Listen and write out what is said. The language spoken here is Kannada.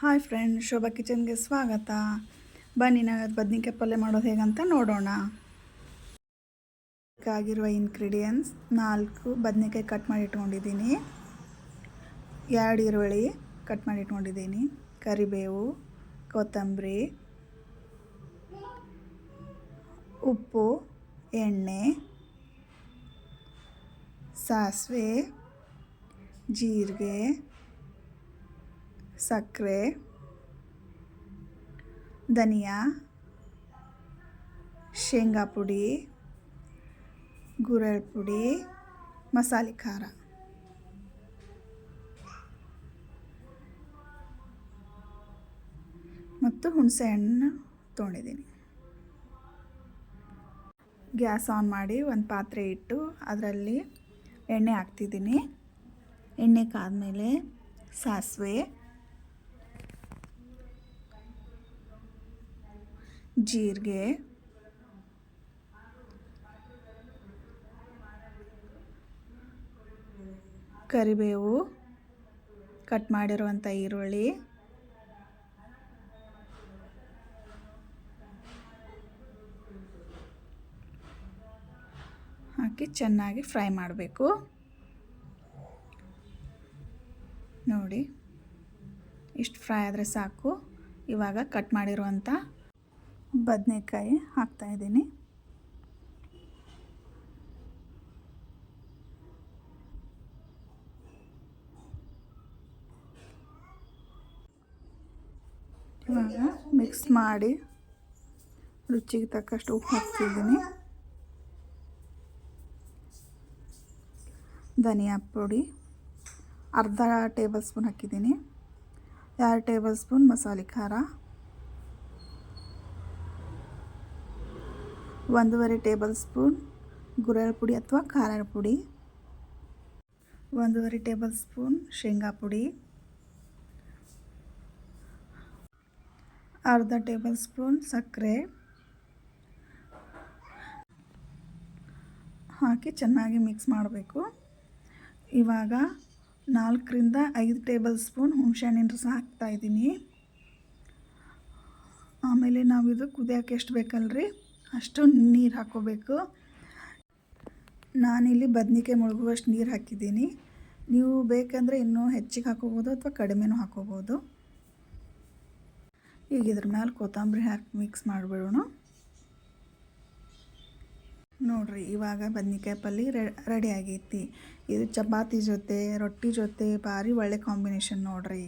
ಹಾಯ್ ಫ್ರೆಂಡ್ ಶೋಭಾ ಕಿಚನ್ಗೆ ಸ್ವಾಗತ. ಬನ್ನಿ, ನಾವು ಬದ್ನಿಕಾಯಿ ಪಲ್ಯ ಮಾಡೋದು ಹೇಗಂತ ನೋಡೋಣ. ಆಗಿರುವ ಇನ್ಗ್ರೀಡಿಯೆಂಟ್ಸ್ ನಾಲ್ಕು ಬದನೆಕಾಯಿ ಕಟ್ ಮಾಡಿ ಇಟ್ಕೊಂಡಿದ್ದೀನಿ. ಎರಡು ಈರುಳ್ಳಿ ಕಟ್ ಮಾಡಿ ಇಟ್ಕೊಂಡಿದ್ದೀನಿ. ಕರಿಬೇವು, ಕೊತ್ತಂಬರಿ, ಉಪ್ಪು, ಎಣ್ಣೆ, ಸಾಸಿವೆ, ಜೀರಿಗೆ ಸಕ್ಕರೆ, ಧನಿಯಾ, ಶೇಂಗಾ ಪುಡಿ ಗುರೆಳ್ ಪುಡಿ, ಮಸಾಲೆ ಖಾರ. ಮತ್ತು ಹುಣಸೆ ಹಣ್ಣು ತೊಗೊಂಡಿದ್ದೀನಿ ಗ್ಯಾಸ್ ಆನ್ ಮಾಡಿ ಒಂದು ಪಾತ್ರೆ ಇಟ್ಟು ಅದರಲ್ಲಿ ಎಣ್ಣೆ ಹಾಕ್ತಿದ್ದೀನಿ. ಎಣ್ಣೆ ಕಾದ್ಮೇಲೆ ಸಾಸಿವೆ ಜೀರಿಗೆ. ಕರಿಬೇವು. ಕಟ್ ಮಾಡಿರುವಂಥ ಈರುಳ್ಳಿ. ಹಾಕಿ ಚೆನ್ನಾಗಿ ಫ್ರೈ ಮಾಡಬೇಕು. ನೋಡಿ, ಇಷ್ಟು ಫ್ರೈ ಆದರೆ ಸಾಕು. ಇವಾಗ ಕಟ್ ಮಾಡಿರುವಂಥ ಬದನೆಕಾಯಿ ಹಾಕ್ತಾಯಿದ್ದೀನಿ ಇವಾಗ ಮಿಕ್ಸ್ ಮಾಡಿ ರುಚಿಗೆ ತಕ್ಕಷ್ಟು ಉಪ್ಪು ಹಾಕ್ತಿದ್ದೀನಿ. ಧನಿಯಾ ಪುಡಿ, ಅರ್ಧ ಟೇಬಲ್ ಸ್ಪೂನ್ ಹಾಕಿದ್ದೀನಿ. ಎರಡು ಟೇಬಲ್ ಸ್ಪೂನ್ ಮಸಾಲೆ ಖಾರ. ಒಂದೂವರೆ ಟೇಬಲ್ ಸ್ಪೂನ್ ಗುರೆಳ ಪುಡಿ ಅಥವಾ ಖಾರದ ಪುಡಿ, ಒಂದೂವರೆ ಟೇಬಲ್ ಸ್ಪೂನ್ ಶೇಂಗಾ ಪುಡಿ, ಅರ್ಧ ಟೇಬಲ್ ಸ್ಪೂನ್ ಸಕ್ಕರೆ ಹಾಕಿ ಚೆನ್ನಾಗಿ ಮಿಕ್ಸ್ ಮಾಡಬೇಕು. ಇವಾಗ ನಾಲ್ಕರಿಂದ ಐದು ಟೇಬಲ್ ಸ್ಪೂನ್ ಹುಣಸೆಹಣ್ಣಿನ ರಸ ಹಾಕ್ತಾಯಿದ್ದೀನಿ ಆಮೇಲೆ ನಾವು ಇದು ಕುದಿಯೋಕೆ ಎಷ್ಟು ಬೇಕಲ್ರಿ? ಅಷ್ಟು ನೀರು ಹಾಕ್ಕೋಬೇಕು ನಾನಿಲ್ಲಿ ಬದ್ನಿಕಾಯಿ ಮುಳುಗುವಷ್ಟು ನೀರು ಹಾಕಿದ್ದೀನಿ. ನೀವು ಬೇಕಂದರೆ ಇನ್ನೂ ಹೆಚ್ಚಿಗೆ ಹಾಕೋಬೋದು ಅಥವಾ ಕಡಿಮೆನೂ ಹಾಕೋಬೋದು. ಈಗ ಇದ್ರ ಮೇಲೆ ಕೊತ್ತಂಬರಿ ಹಾಕಿ ಮಿಕ್ಸ್ ಮಾಡಿಬಿಡೋಣ. ನೋಡಿರಿ, ಇವಾಗ ಬದ್ನಿಕಾಯಿ ಪಲ್ಯ ರೆಡಿ ಆಗೈತಿ. ಇದು ಚಪಾತಿ ಜೊತೆ, ರೊಟ್ಟಿ ಜೊತೆ, ಭಾರಿ ಒಳ್ಳೆ ಕಾಂಬಿನೇಷನ್ ನೋಡಿರಿ.